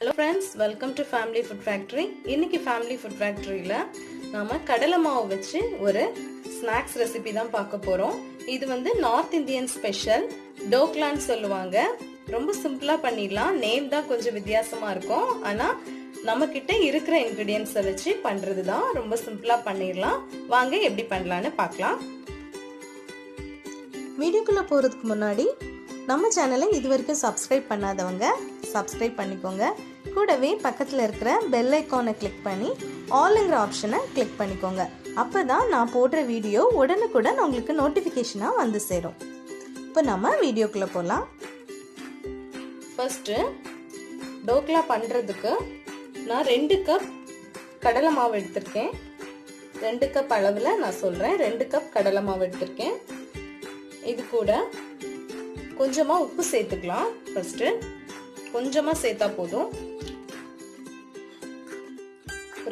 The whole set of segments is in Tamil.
Hello friends welcome to family food factory இன்னைக்கு ஃபேமிலி ஃபுட் ஃபேக்ட்ரியில் நாம கடலை மாவு வச்சு ஒரு ஸ்நாக்ஸ் ரெசிபி தான் பார்க்க போகிறோம் இது வந்து நார்த் இந்தியன் ஸ்பெஷல் டோக்லான்னு சொல்லுவாங்க. ரொம்ப சிம்பிளாக பண்ணிடலாம். நேம் தான் கொஞ்சம் வித்தியாசமாக இருக்கும். ஆனால் நம்மக்கிட்ட இருக்கிற இன்க்ரீடியன்ஸை வச்சு பண்ணுறது தான் ரொம்ப சிம்பிளாக பண்ணிடலாம். வாங்க எப்படி பண்ணலான்னு பார்க்கலாம். வீடியோக்குள்ளே போகிறதுக்கு முன்னாடி நம்ம சேனலை இது வரைக்கும் சப்ஸ்கிரைப் பண்ணாதவங்க சப்ஸ்கிரைப் பண்ணிக்கோங்க. கூடவே பக்கத்தில் இருக்கிற பெல் ஐக்கானை கிளிக் பண்ணி ஆல்ங்கிற ஆப்ஷனை கிளிக் பண்ணிக்கோங்க. அப்போ தான் நான் போடுற வீடியோ உடனுக்குடன் உங்களுக்கு நோட்டிஃபிகேஷனாக வந்து சேரும். இப்போ நம்ம வீடியோக்குள்ளே போகலாம் ஃபஸ்ட்டு டோக்லா பண்ணுறதுக்கு நான் ரெண்டு கப் கடலை மாவு எடுத்திருக்கேன். ரெண்டு கப் அளவில் நான் சொல்கிறேன் ரெண்டு கப் கடலை மாவு எடுத்திருக்கேன். இது கூட கொஞ்சமாக உப்பு சேர்த்துக்கலாம். ஃபஸ்ட்டு கொஞ்சமாக சேர்த்தா போதும்.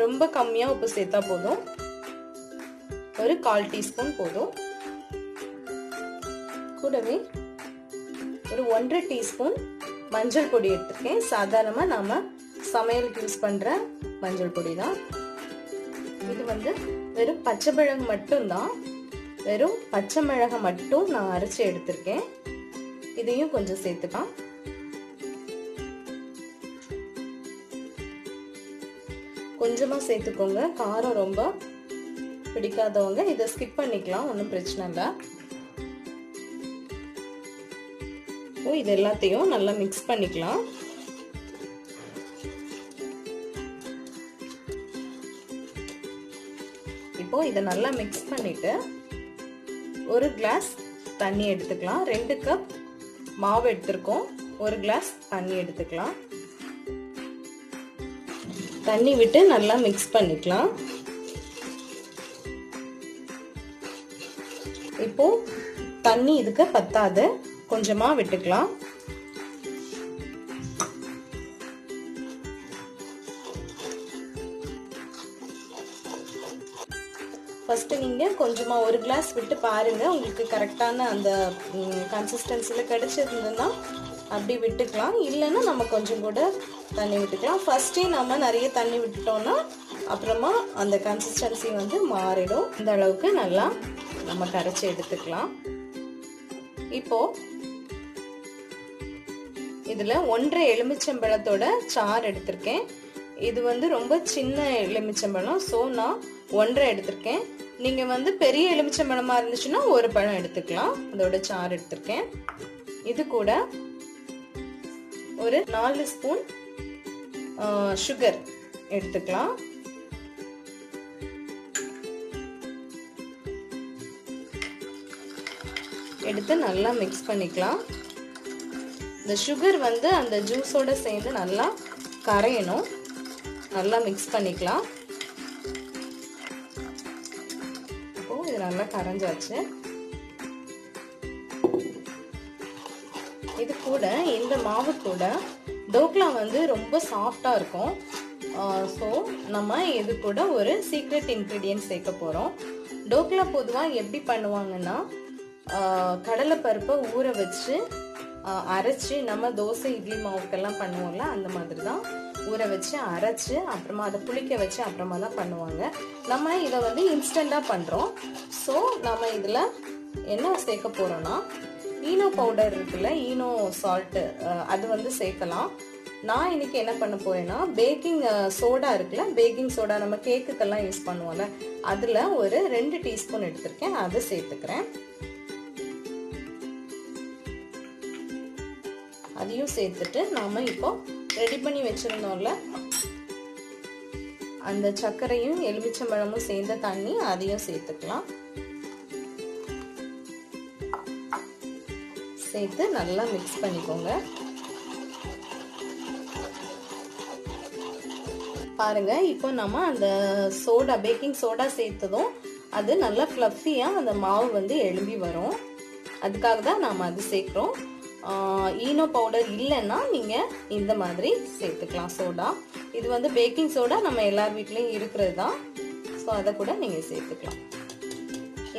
ரொம்ப கம்மியாக உப்பு சேர்த்தா போதும். ஒரு கால் டீஸ்பூன் போதும். கூடவே ஒரு ஒன்றரை டீஸ்பூன் மஞ்சள் பொடி எடுத்துருக்கேன். சாதாரணமாக நாம் சமையலுக்கு யூஸ் பண்ணுற மஞ்சள் பொடி தான் இது வந்து வெறும் பச்சை மிளகு மட்டும்தான். வெறும் பச்சை மிளகை மட்டும் நான் அரைச்சி எடுத்திருக்கேன். இதையும் கொஞ்சம் சேர்த்துக்கலாம். கொஞ்சமாக சேர்த்துக்கோங்க. காரம் ரொம்ப பிடிக்காதவங்க இதை ஸ்கிப் பண்ணிக்கலாம் ஒன்றும் பிரச்சனை இல்லை. ஓ இது எல்லாத்தையும் நல்லா மிக்ஸ் பண்ணிக்கலாம். இப்போ இதை நல்லா மிக்ஸ் பண்ணிட்டு ஒரு கிளாஸ் தண்ணி எடுத்துக்கலாம். ரெண்டு கப் மாவு எடுத்திருக்கோம். ஒரு கிளாஸ் தண்ணி எடுத்துக்கலாம். தண்ணி விட்டு நல்லா மிக்ஸ் பண்ணிக்கலாம். இப்போ தண்ணி இதுக்கு பத்தாது. கொஞ்சமா விட்டுக்கலாம். ஃபஸ்ட்டு நீங்கள் கொஞ்சமாக ஒரு கிளாஸ் விட்டு பாருங்கள் உங்களுக்கு கரெக்டான அந்த கன்சிஸ்டன்சியில் கிடச்சிருந்ததுன்னா அப்படி விட்டுக்கலாம். இல்லைன்னா நம்ம கொஞ்சம் கூட தண்ணி விட்டுக்கலாம். ஃபஸ்ட்டே நம்ம நிறைய தண்ணி விட்டுட்டோம்னா அப்புறமா அந்த கன்சிஸ்டன்சி வந்து மாறிடும். இந்த அளவுக்கு நல்லா நம்ம கரைச்சி எடுத்துக்கலாம். இப்போ இதில் ஒன்றரை எலுமிச்சம்பழத்தோட சாறு எடுத்திருக்கேன். இது வந்து ரொம்ப சின்ன எலுமிச்சம்பழம் ஸோ நான் ஒன்றரை எடுத்திருக்கேன். நீங்கள் வந்து பெரிய எலுமிச்சம்பழமாக இருந்துச்சுன்னா ஒரு பழம் எடுத்துக்கலாம். அதோட சாறு எடுத்திருக்கேன். இது கூட ஒரு நாலு ஸ்பூன் சுகர் எடுத்துக்கலாம். எடுத்து நல்லா மிக்ஸ் பண்ணிக்கலாம். இந்த சுகர் வந்து அந்த ஜூஸோட சேர்ந்து நல்லா கரையணும். நல்லா மிக்ஸ் பண்ணிக்கலாம். இப்போ இது நல்லா கரைஞ்சாச்சு. இது கூட இந்த மாவு கூட டோக்லா வந்து ரொம்ப சாஃப்டாக இருக்கும். ஸோ நம்ம இது கூட ஒரு சீக்ரெட் இன்க்ரீடியன்ட் சேர்க்க போகிறோம் டோக்லா பொதுவாக எப்படி பண்ணுவாங்கன்னா கடலைப்பருப்பை ஊற வச்சு அரைச்சி நம்ம தோசை இட்லி மாவுக்கெல்லாம் பண்ணுவோம்ல அந்த மாதிரி தான் ஊற வச்சு அரைச்சி அப்புறமா அதை புளிக்க வச்சு அப்புறமா தான் பண்ணுவாங்க. நம்ம இதை வந்து இன்ஸ்டண்ட்டாக பண்ணுறோம் ஸோ நம்ம இதில் என்ன சேர்க்க போகிறோன்னா ஈனோ பவுடர் இருக்குல்ல ஈனோ சால்ட்டு அது வந்து சேர்க்கலாம். நான் இன்னைக்கு என்ன பண்ண போறேன்னா பேக்கிங் சோடா இருக்குல்ல பேக்கிங் சோடா நம்ம கேக்குக்கெல்லாம் யூஸ் பண்ணுவோம்ல அதில் ஒரு ரெண்டு டீஸ்பூன் எடுத்திருக்கேன் அதை சேர்த்துக்கிறேன். அதையும் சேர்த்துட்டு நாம இப்போ ரெடி பண்ணி வச்சிருந்தோம்ல அந்த சர்க்கரையும் எலுமிச்சம்பழமும் சேர்ந்த தண்ணி அதையும் சேர்த்துக்கலாம். சேர்த்து நல்லா மிக்ஸ் பண்ணிக்கோங்க. பாருங்க இப்போ நம்ம அந்த சோடா பேக்கிங் சோடா சேர்த்ததும் அது நல்லா ஃப்ளஃபியாக அந்த மாவு வந்து எழும்பி வரும். அதுக்காக தான் நாம் அது சேர்க்குறோம். ஈனோ பவுடர் இல்லைன்னா நீங்கள் இந்த மாதிரி சேர்த்துக்கலாம் சோடா இது வந்து பேக்கிங் சோடா நம்ம எல்லார் வீட்லேயும் இருக்கிறது தான் ஸோ அதை கூட நீங்கள் சேர்த்துக்கலாம்.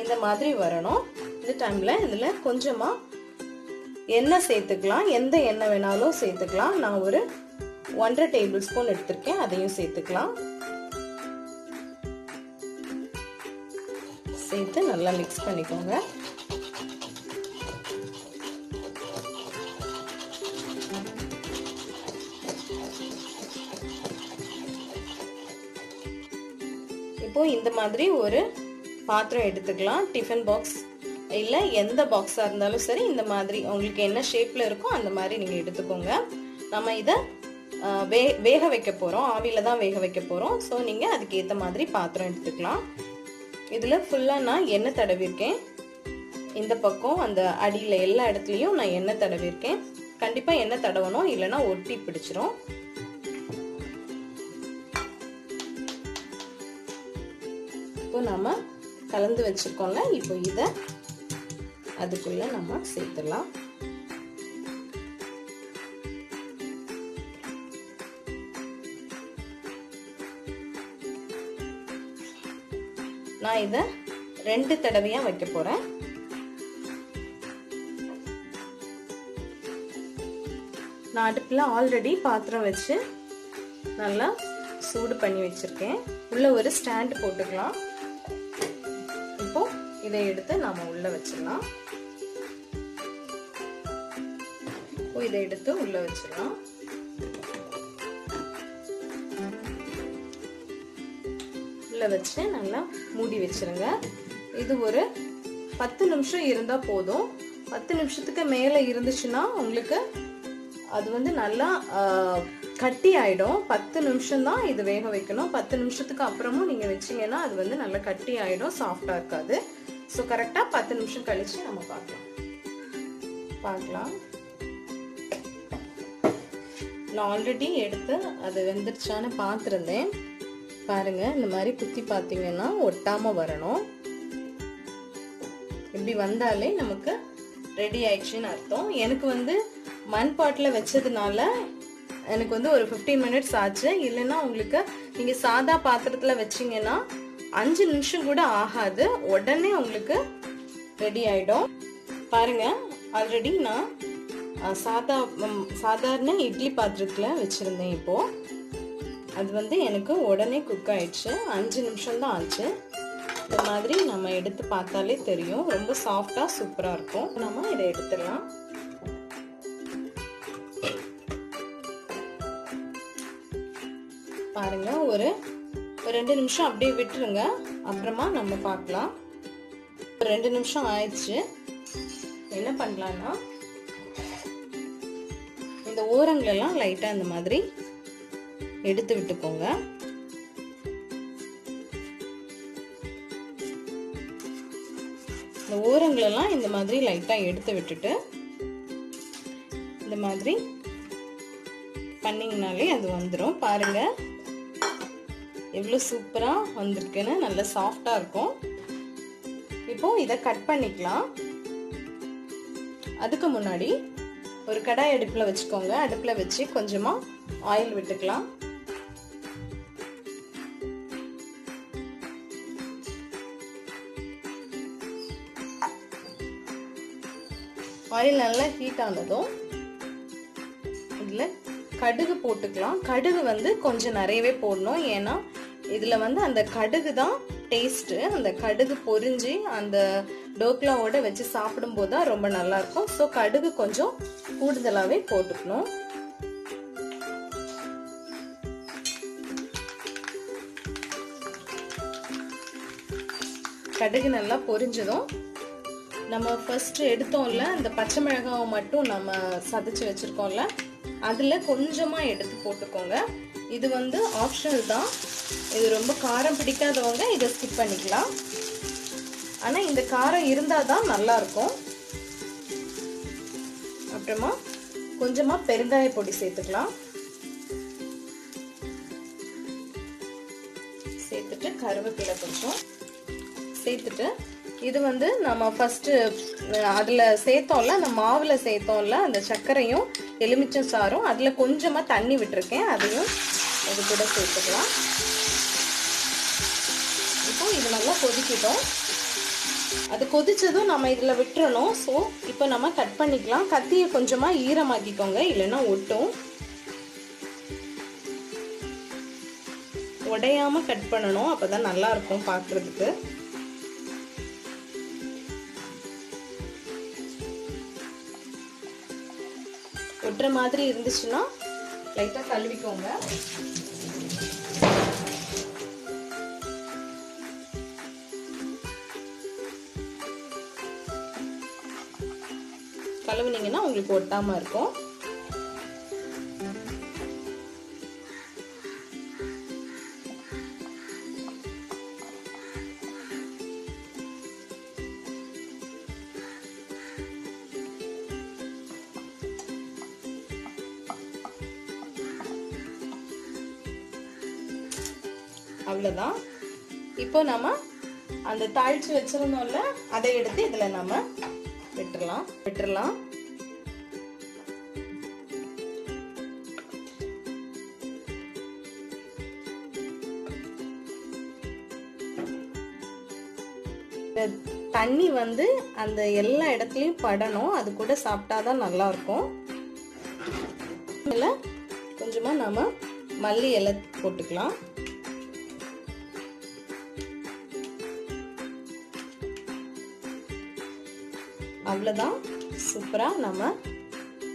இந்த மாதிரி வரணும். இந்த டைமில் இதில் கொஞ்சமாக எண்ணெய் சேர்த்துக்கலாம் எந்த எண்ணெய் வேணாலும் சேர்த்துக்கலாம். நான் ஒரு ஒன்றரை டேபிள் ஸ்பூன் எடுத்திருக்கேன் அதையும் சேர்த்துக்கலாம். சேர்த்து நல்லா மிக்ஸ் பண்ணிக்கோங்க. இப்போ இந்த மாதிரி ஒரு பாத்திரம் எடுத்துக்கலாம். டிஃபன் பாக்ஸ் இல்லை எந்த பாக்ஸாக இருந்தாலும் சரி இந்த மாதிரி உங்களுக்கு என்ன ஷேப்பில் இருக்கோ அந்த மாதிரி நீங்கள் எடுத்துக்கோங்க. நம்ம இதை வே வேக வைக்க போகிறோம் ஆவியில் தான் வேக வைக்க போகிறோம் ஸோ நீங்கள் அதுக்கு ஏற்ற மாதிரி பாத்திரம் எடுத்துக்கலாம். இதில் ஃபுல்லாக நான் எண்ணெய் தடவிருக்கேன். இந்த பக்கம் அந்த அடியில் எல்லா இடத்துலையும் நான் எண்ணெய் தடவிருக்கேன். கண்டிப்பாக எண்ணெய் தடவணும். இல்லைன்னா ஒட்டி பிடிச்சிரும். இப்போ நம்ம கலந்து வச்சிருக்கோம்ல. இப்போ இதை அதுக்குள்ள நம்ம சேர்த்துடலாம். நான் இதை ரெண்டு தடவையா வைக்க போறேன். நான் அடுப்பில் ஆல்ரெடி பாத்திரம் வச்சு நல்லா சூடு பண்ணி வச்சிருக்கேன். உள்ள ஒரு ஸ்டாண்ட் போட்டுக்கலாம். இப்போ இதை எடுத்து நாம உள்ள வச்சிடலாம். இப்போ இதை எடுத்து உள்ள வச்சிடலாம். உள்ள வச்சு நல்லா மூடி வச்சிருங்க. இது ஒரு பத்து நிமிஷம் இருந்தா போதும். பத்து நிமிஷத்துக்கு மேல இருந்துச்சுன்னா உங்களுக்கு அது வந்து நல்லா கட்டி ஆயிடும். பத்து நிமிஷம் தான் இது வேக வைக்கணும். பத்து நிமிஷத்துக்கு அப்புறமும் நீங்க வச்சீங்கன்னா அது வந்து நல்லா கட்டி ஆயிடும் சாஃப்டா இருக்காது. ஸோ கரெக்டா பத்து நிமிஷம் கழிச்சு நம்ம பார்க்கலாம். பார்க்கலாம். நான் ஆல்ரெடி எடுத்து அது வெந்துருச்சான்னு பார்த்துருந்தேன். பாருங்கள் இந்த மாதிரி குத்தி பார்த்தீங்கன்னா ஒட்டாமல் வரணும். இப்படி வந்தாலே நமக்கு ரெடி ஆயிடுச்சுன்னு அர்த்தம். எனக்கு வந்து மண் பாட்டில் வச்சதுனால எனக்கு வந்து ஒரு ஃபிஃப்டீன் மினிட்ஸ் ஆச்சு. இல்லைன்னா உங்களுக்கு நீங்கள் சாதா பாத்திரத்தில் வச்சிங்கன்னா அஞ்சு நிமிஷம் கூட ஆகாது. உடனே உங்களுக்கு ரெடி ஆகிடும் பாருங்கள் ஆல்ரெடி நான் சாதா சாதாரண இட்லி பாத்திரத்தில் வச்சுருந்தேன் இப்போது அது வந்து எனக்கு உடனே குக் ஆயிடுச்சு. அஞ்சு நிமிஷம் தான் ஆச்சு. இந்த மாதிரி நம்ம எடுத்து பார்த்தாலே தெரியும். ரொம்ப சாஃப்டாக சூப்பராக இருக்கும். நம்ம இதை எடுத்துடலாம். பாருங்க ஒரு ஒரு ரெண்டு நிமிஷம் அப்படியே விட்டுருங்க. அப்புறமா நம்ம பார்க்கலாம். ஒரு ரெண்டு நிமிஷம் ஆயிடுச்சு. என்ன பண்ணலான்னா ஓரங்களெல்லாம் லைட்டாக இந்த மாதிரி எடுத்து விட்டுக்கோங்க. இந்த ஓரங்களெல்லாம் இந்த மாதிரி லைட்டாக எடுத்து விட்டுட்டு இந்த மாதிரி பண்ணிங்கனாலே அது வந்துடும் பாருங்கள் எவ்வளோ சூப்பராக வந்திருக்குன்னு நல்ல சாஃப்டாக இருக்கும். இப்போ இதை கட் பண்ணிக்கலாம். அதுக்கு முன்னாடி ஒரு கடாய் அடுப்பில் வச்சுக்கோங்க. அடுப்பில் வச்சு கொஞ்சமாக ஆயில் விட்டுக்கலாம். ஆயில் நல்லா ஹீட் ஆனதும் இதில் கடுகு போட்டுக்கலாம். கடுகு வந்து கொஞ்சம் நிறையவே போடணும். ஏன்னா இதில் வந்து அந்த கடுகு தான் டேஸ்ட்டு அந்த கடுகு பொரிஞ்சு அந்த டோக்லாவோட வச்சு சாப்பிடும்போது தான் ரொம்ப நல்லாயிருக்கும் ஸோ கடுகு கொஞ்சம் கூடுதலாகவே போட்டுக்கணும். கடுகு நல்லா பொரிஞ்சதும் நம்ம ஃபர்ஸ்ட் எடுத்தோம்ல அந்த பச்சை மிளகாவை மட்டும் நம்ம சதைச்சு வச்சுருக்கோம்ல அதில் கொஞ்சமாக எடுத்து போட்டுக்கோங்க. இது வந்து ஆப்ஷனல் தான். இது ரொம்ப காரம் பிடிக்காதவங்க இதை ஸ்கிப் பண்ணிக்கலாம். ஆனால் இந்த காரம் இருந்தால் தான் நல்லாயிருக்கும் அப்புறமா கொஞ்சமாக பெருங்காய பொடி சேர்த்துக்கலாம். சேர்த்துட்டு கருவேப்பிலை கொஞ்சம் சேர்த்துட்டு இது வந்து நம்ம ஃபஸ்ட்டு அதில் சேர்த்தோம்ல அந்த மாவில் சேர்த்தோம்ல அந்த சர்க்கரையும் எலுமிச்சம் சாரும் அதில் கொஞ்சமாக தண்ணி விட்டுருக்கேன். அதையும் இது கூட சேர்த்துக்கலாம். இப்போ இது நல்லா கொதிக்கிட்டோம். அது கொதித்ததும் நம்ம இதில் விட்டுறணும். ஸோ இப்போ நம்ம கட் பண்ணிக்கலாம். கத்தியை கொஞ்சமாக ஈரமாக்கிக்கோங்க. இல்லைன்னா ஒட்டும். உடையாம கட் பண்ணணும். அப்போ தான் நல்லாயிருக்கும் பார்க்குறதுக்கு ஒட்டுற மாதிரி இருந்துச்சுன்னா லைட்டாக கழுவிக்கோங்க. கழுவுனீங்கன்னா உங்களுக்கு ஒட்டாமல் இருக்கும். அவ்வளோதான் இப்போ நம்ம அந்த தாளிச்சு வச்சிருந்தோம்ல அதை எடுத்து இதில் நம்ம விட்டுறலாம். விட்டுடலாம் தண்ணி வந்து அந்த எல்லா இடத்துலையும் படணும். அது கூட சாப்பிட்டாதான் நல்லா இருக்கும் இதில் கொஞ்சமாக நம்ம மல்லி இலை போட்டுக்கலாம். அவ்வளோதான் சூப்பராக நம்ம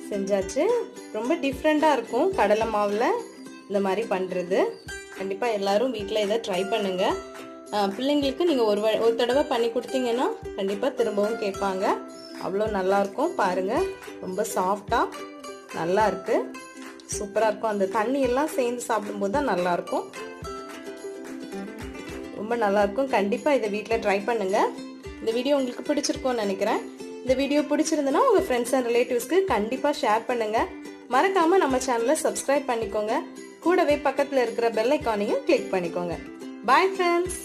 செஞ்சாச்சு. ரொம்ப டிஃப்ரெண்ட்டாக இருக்கும். கடலை மாவில் இந்த மாதிரி பண்ணுறது கண்டிப்பாக எல்லோரும் வீட்டில் இதை ட்ரை பண்ணுங்கள் பிள்ளைங்களுக்கு நீங்கள் ஒரு ஒரு தடவை பண்ணி கொடுத்தீங்கன்னா கண்டிப்பாக திரும்பவும் கேட்பாங்க. அவ்வளோ நல்லாயிருக்கும் பாருங்கள் ரொம்ப சாஃப்டாக நல்லாயிருக்கு சூப்பராக இருக்கும். அந்த தண்ணி எல்லாம் சேர்ந்து சாப்பிடும்போது தான் நல்லாயிருக்கும் ரொம்ப நல்லாயிருக்கும் கண்டிப்பாக இதை வீட்டில் ட்ரை பண்ணுங்கள் இந்த வீடியோ உங்களுக்கு பிடிச்சிருக்கும்னு நினைக்கிறேன். இந்த வீடியோ பிடிச்சிருந்தனா உங்கள் ஃப்ரெண்ட்ஸ் அண்ட் ரிலேட்டிவ்ஸ்க்கு கண்டிப்பாக ஷேர் பண்ணுங்கள் மறக்காமல் நம்ம சேனலை சப்ஸ்கிரைப் பண்ணிக்கோங்க. கூடவே பக்கத்தில் இருக்கிற பெல் ஐக்கானையும் கிளிக் பண்ணிக்கோங்க. Bye friends